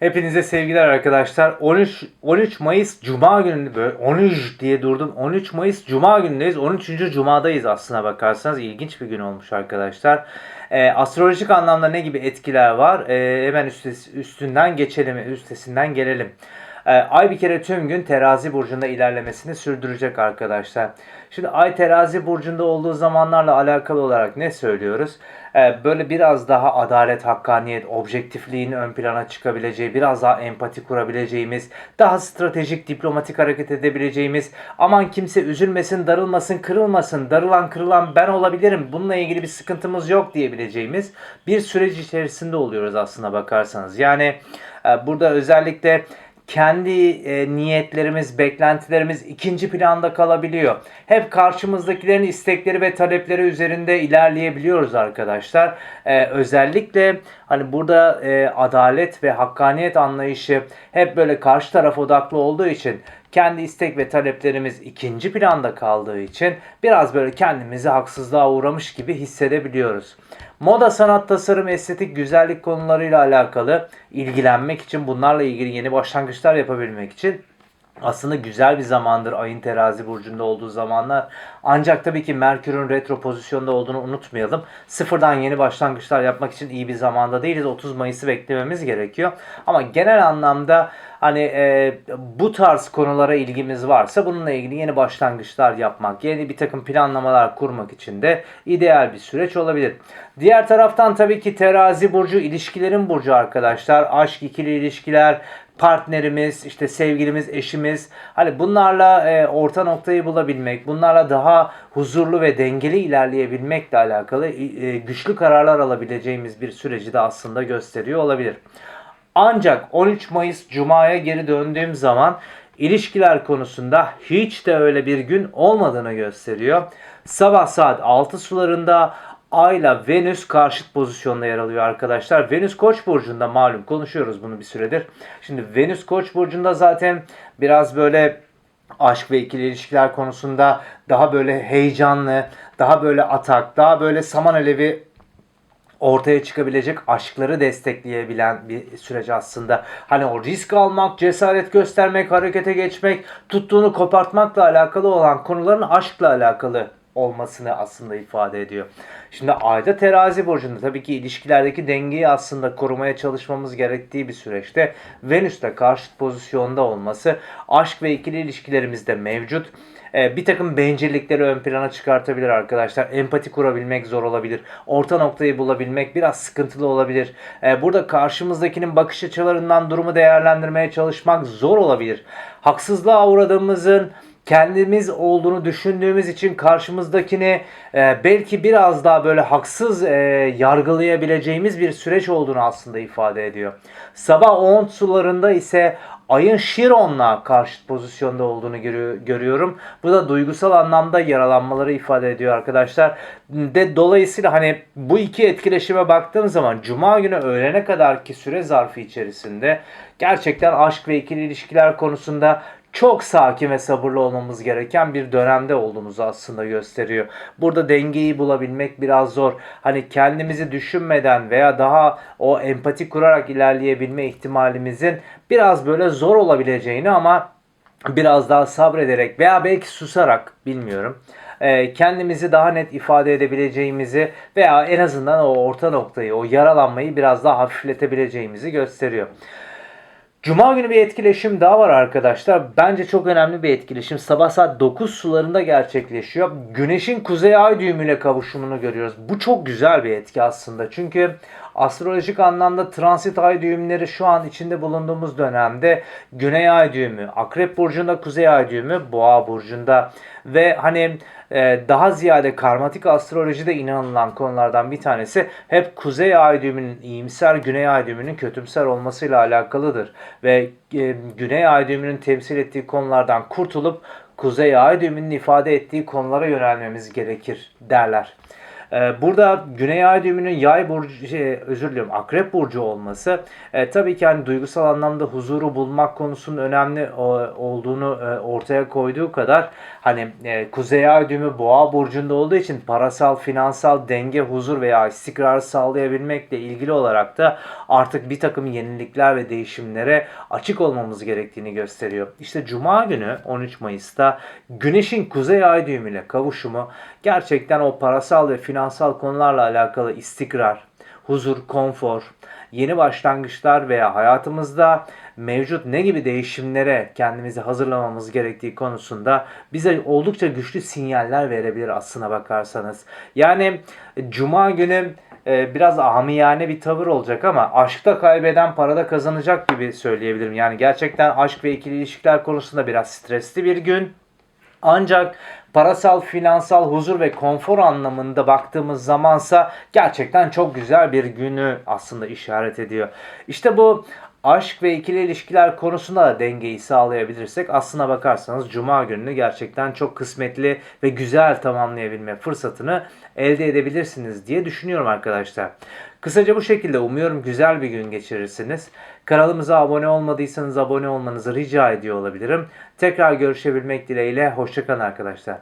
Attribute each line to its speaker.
Speaker 1: Hepinize sevgiler arkadaşlar. 13 13 Mayıs Cuma günü böyle 13 diye durdum. 13 Mayıs Cuma günündeyiz. 13. Cumadayız aslına bakarsanız. ilginç bir gün olmuş arkadaşlar. Ee, astrolojik anlamda ne gibi etkiler var? Ee, hemen üstes- üstünden geçelim, üstesinden gelelim. Ee, Ay bir kere tüm gün terazi burcunda ilerlemesini sürdürecek arkadaşlar. Şimdi ay terazi burcunda olduğu zamanlarla alakalı olarak ne söylüyoruz? Ee, böyle biraz daha adalet, hakkaniyet, objektifliğin ön plana çıkabileceği, biraz daha empati kurabileceğimiz, daha stratejik, diplomatik hareket edebileceğimiz, aman kimse üzülmesin, darılmasın, kırılmasın, darılan kırılan ben olabilirim, bununla ilgili bir sıkıntımız yok diyebileceğimiz bir süreç içerisinde oluyoruz aslına bakarsanız. Yani e, burada özellikle kendi e, niyetlerimiz, beklentilerimiz ikinci planda kalabiliyor. Hep karşımızdakilerin istekleri ve talepleri üzerinde ilerleyebiliyoruz arkadaşlar. E, özellikle hani burada e, adalet ve hakkaniyet anlayışı hep böyle karşı taraf odaklı olduğu için kendi istek ve taleplerimiz ikinci planda kaldığı için biraz böyle kendimizi haksızlığa uğramış gibi hissedebiliyoruz. Moda, sanat, tasarım, estetik, güzellik konularıyla alakalı ilgilenmek için, bunlarla ilgili yeni başlangıçlar yapabilmek için aslında güzel bir zamandır ayın terazi burcunda olduğu zamanlar. Ancak tabii ki Merkür'ün retro pozisyonda olduğunu unutmayalım. Sıfırdan yeni başlangıçlar yapmak için iyi bir zamanda değiliz. 30 Mayıs'ı beklememiz gerekiyor. Ama genel anlamda hani e, bu tarz konulara ilgimiz varsa bununla ilgili yeni başlangıçlar yapmak, yeni bir takım planlamalar kurmak için de ideal bir süreç olabilir. Diğer taraftan tabii ki terazi burcu ilişkilerin burcu arkadaşlar. Aşk, ikili ilişkiler, partnerimiz, işte sevgilimiz, eşimiz hani bunlarla e, orta noktayı bulabilmek, bunlarla daha huzurlu ve dengeli ilerleyebilmekle alakalı e, güçlü kararlar alabileceğimiz bir süreci de aslında gösteriyor olabilir. Ancak 13 Mayıs Cuma'ya geri döndüğüm zaman ilişkiler konusunda hiç de öyle bir gün olmadığını gösteriyor. Sabah saat 6 sularında Ayla Venüs karşıt pozisyonda yer alıyor arkadaşlar. Venüs Koç burcunda malum konuşuyoruz bunu bir süredir. Şimdi Venüs Koç burcunda zaten biraz böyle aşk ve ikili ilişkiler konusunda daha böyle heyecanlı, daha böyle atak, daha böyle saman alevi ortaya çıkabilecek aşkları destekleyebilen bir süreç aslında. Hani o risk almak, cesaret göstermek, harekete geçmek, tuttuğunu kopartmakla alakalı olan konuların aşkla alakalı olmasını aslında ifade ediyor. Şimdi ayda terazi burcunda tabii ki ilişkilerdeki dengeyi aslında korumaya çalışmamız gerektiği bir süreçte Venüs'te karşıt pozisyonda olması aşk ve ikili ilişkilerimizde mevcut. Ee, bir takım bencillikleri ön plana çıkartabilir arkadaşlar. Empati kurabilmek zor olabilir. Orta noktayı bulabilmek biraz sıkıntılı olabilir. Ee, burada karşımızdakinin bakış açılarından durumu değerlendirmeye çalışmak zor olabilir. Haksızlığa uğradığımızın kendimiz olduğunu düşündüğümüz için karşımızdakini e, belki biraz daha böyle haksız e, yargılayabileceğimiz bir süreç olduğunu aslında ifade ediyor. Sabah 10 sularında ise ayın Şiron'la karşıt pozisyonda olduğunu görü- görüyorum. Bu da duygusal anlamda yaralanmaları ifade ediyor arkadaşlar. De dolayısıyla hani bu iki etkileşime baktığım zaman cuma günü öğlene kadarki süre zarfı içerisinde gerçekten aşk ve ikili ilişkiler konusunda çok sakin ve sabırlı olmamız gereken bir dönemde olduğumuzu aslında gösteriyor. Burada dengeyi bulabilmek biraz zor. Hani kendimizi düşünmeden veya daha o empati kurarak ilerleyebilme ihtimalimizin biraz böyle zor olabileceğini ama biraz daha sabrederek veya belki susarak bilmiyorum e, kendimizi daha net ifade edebileceğimizi veya en azından o orta noktayı, o yaralanmayı biraz daha hafifletebileceğimizi gösteriyor. Cuma günü bir etkileşim daha var arkadaşlar. Bence çok önemli bir etkileşim. Sabah saat 9 sularında gerçekleşiyor. Güneşin kuzey ay düğümüyle kavuşumunu görüyoruz. Bu çok güzel bir etki aslında. Çünkü astrolojik anlamda transit ay düğümleri şu an içinde bulunduğumuz dönemde güney ay düğümü, akrep burcunda kuzey ay düğümü, boğa burcunda ve hani e, daha ziyade karmatik astrolojide inanılan konulardan bir tanesi hep kuzey ay düğümünün iyimser, güney ay düğümünün kötümser olmasıyla alakalıdır. Ve e, güney ay düğümünün temsil ettiği konulardan kurtulup kuzey ay düğümünün ifade ettiği konulara yönelmemiz gerekir derler. Ee, burada Güney Ay düğümünün yay burcu, şey, özür diliyorum akrep burcu olması e, tabii ki hani duygusal anlamda huzuru bulmak konusunun önemli o, olduğunu e, ortaya koyduğu kadar hani e, Kuzey Ay düğümü boğa burcunda olduğu için parasal, finansal denge, huzur veya istikrar sağlayabilmekle ilgili olarak da artık bir takım yenilikler ve değişimlere açık olmamız gerektiğini gösteriyor. İşte Cuma günü 13 Mayıs'ta Güneş'in Kuzey Ay düğümüyle kavuşumu gerçekten o parasal ve finansal konularla alakalı istikrar, huzur, konfor, yeni başlangıçlar veya hayatımızda mevcut ne gibi değişimlere kendimizi hazırlamamız gerektiği konusunda bize oldukça güçlü sinyaller verebilir aslına bakarsanız. Yani Cuma günü e, biraz amiyane bir tavır olacak ama aşkta kaybeden parada kazanacak gibi söyleyebilirim. Yani gerçekten aşk ve ikili ilişkiler konusunda biraz stresli bir gün. Ancak parasal, finansal huzur ve konfor anlamında baktığımız zamansa gerçekten çok güzel bir günü aslında işaret ediyor. İşte bu aşk ve ikili ilişkiler konusunda da dengeyi sağlayabilirsek aslına bakarsanız cuma gününü gerçekten çok kısmetli ve güzel tamamlayabilme fırsatını elde edebilirsiniz diye düşünüyorum arkadaşlar. Kısaca bu şekilde umuyorum güzel bir gün geçirirsiniz. Kanalımıza abone olmadıysanız abone olmanızı rica ediyor olabilirim. Tekrar görüşebilmek dileğiyle. Hoşçakalın arkadaşlar.